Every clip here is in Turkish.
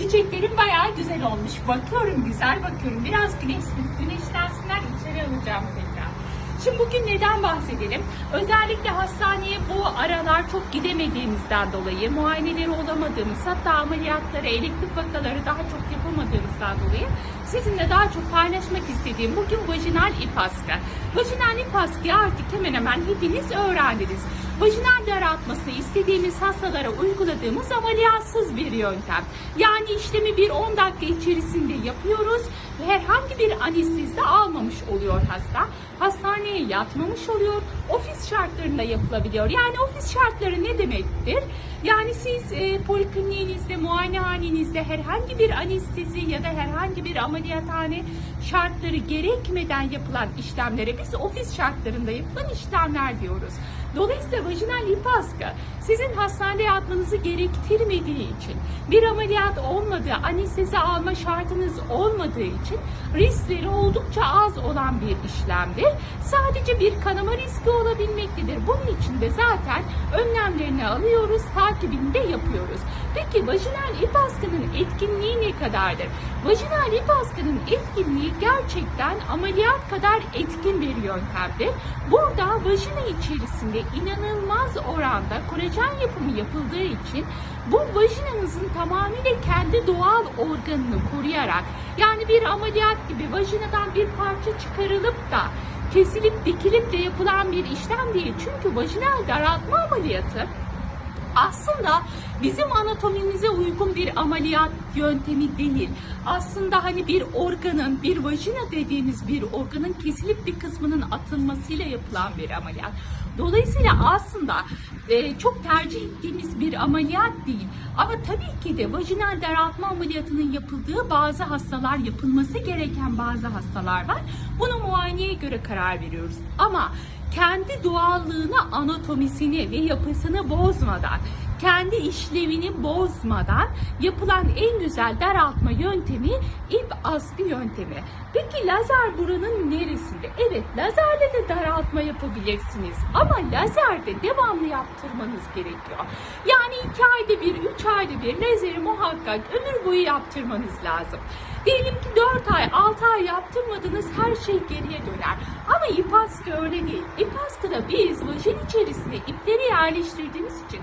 Çiçeklerim bayağı güzel olmuş. Bakıyorum güzel bakıyorum. Biraz güneş, güneşlensinler içeri alacağım tekrar. Şimdi bugün neden bahsedelim? Özellikle hastaneye bu aralar çok gidemediğimizden dolayı, muayeneleri olamadığımız, hatta ameliyatları, elektrik vakaları daha çok yapamadığımızdan dolayı sizinle daha çok paylaşmak istediğim bugün vajinal ip askı. Vajinal ip askıyı artık hemen hemen hepiniz öğrendiniz. Vajinal daraltması istediğimiz hastalara uyguladığımız ameliyatsız bir yöntem. Yani işlemi bir 10 dakika içerisinde yapıyoruz ve herhangi bir anestezi almamış oluyor hasta. Hastaneye yatmamış oluyor. Ofis şartlarında yapılabiliyor. Yani ofis şartları ne demektir? Yani siz e, polikliniğinizde, muayenehanenizde herhangi bir anestezi ya da herhangi bir ameliyathane şartları gerekmeden yapılan işlemlere biz ofis şartlarında yapılan işlemler diyoruz. Dolayısıyla vajinal ip askı sizin hastanede yatmanızı gerektirmediği için, bir ameliyat olmadığı, anestezi alma şartınız olmadığı için riskleri oldukça az olan bir işlemdir. Sadece bir kanama riski olabilmektedir. Bunun için de zaten önlemlerini alıyoruz, takibini de yapıyoruz. Peki vajinal ip askının etkinliği ne kadardır? Vajinal ip askının etkinliği gerçekten ameliyat kadar etkin bir yöntemdir. Burada vajina içerisinde inanılmaz oranda kolajen yapımı yapıldığı için bu vajinanızın tamamıyla kendi doğal organını koruyarak yani bir ameliyat gibi vajinadan bir parça çıkarılıp da kesilip dikilip de yapılan bir işlem değil. Çünkü vajinal daraltma ameliyatı aslında bizim anatomimize uygun bir ameliyat yöntemi değil. Aslında hani bir organın, bir vajina dediğimiz bir organın kesilip bir kısmının atılmasıyla yapılan bir ameliyat. Dolayısıyla aslında e, çok tercih ettiğimiz bir ameliyat değil. Ama tabii ki de vajinal daraltma ameliyatının yapıldığı bazı hastalar, yapılması gereken bazı hastalar var. Bunu muayeneye göre karar veriyoruz. Ama kendi doğallığını, anatomisini ve yapısını bozmadan, kendi işlevini bozmadan yapılan en güzel daraltma yöntemi ip askı yöntemi. Peki lazer buranın neresinde? Evet lazerle de daraltma yapabilirsiniz ama lazerde devamlı yaptırmanız gerekiyor. Yani iki ayda bir, üç ayda bir lazeri muhakkak ömür boyu yaptırmanız lazım. Diyelim ki 4 ay, 6 ay yaptırmadınız her şey geriye döner. Ama ip askı öyle değil. İp askıda biz vajin içerisine ipleri yerleştirdiğimiz için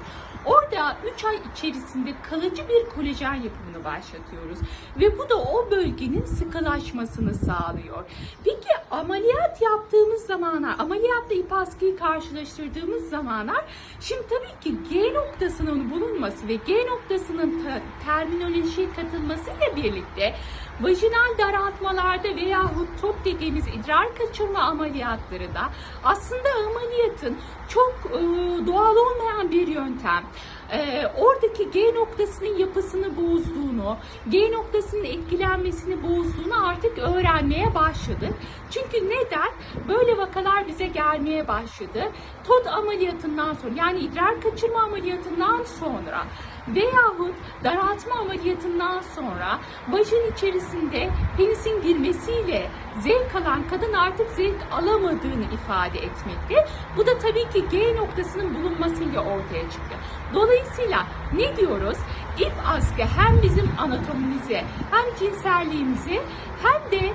Orada 3 ay içerisinde kalıcı bir kolajen yapımını başlatıyoruz. Ve bu da o bölgenin sıkılaşmasını sağlıyor. Peki ameliyat yaptığımız zamanlar, ameliyatla ip askıyı karşılaştırdığımız zamanlar, şimdi tabii ki G noktasının bulunması ve G noktasının ta- terminolojiye katılmasıyla birlikte vajinal daraltmalarda veyahut top dediğimiz idrar kaçırma ameliyatları da aslında ameliyatın çok e, doğal olmayan bir yöntem. E, oradaki G noktasının yapısını bozduğunu, G noktasının etkilenmesini bozduğunu artık öğrenmeye başladık. Çünkü neden? Böyle vakalar bize gelmeye başladı. TOD ameliyatından sonra yani idrar kaçırma ameliyatından sonra veyahut daraltma ameliyatından sonra vajin içerisinde penisin girmesiyle zevk alan kadın artık zevk alamadığını ifade etmekte. Bu da tabii ki G noktasının bulunmasıyla ortaya çıktı. Dolayısıyla ne diyoruz? İp askı hem bizim anatomimize hem cinselliğimize hem de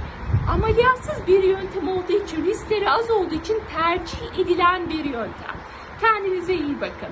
ameliyatsız bir yöntem olduğu için riskleri az olduğu için tercih edilen bir yöntem. Kendinize iyi bakın.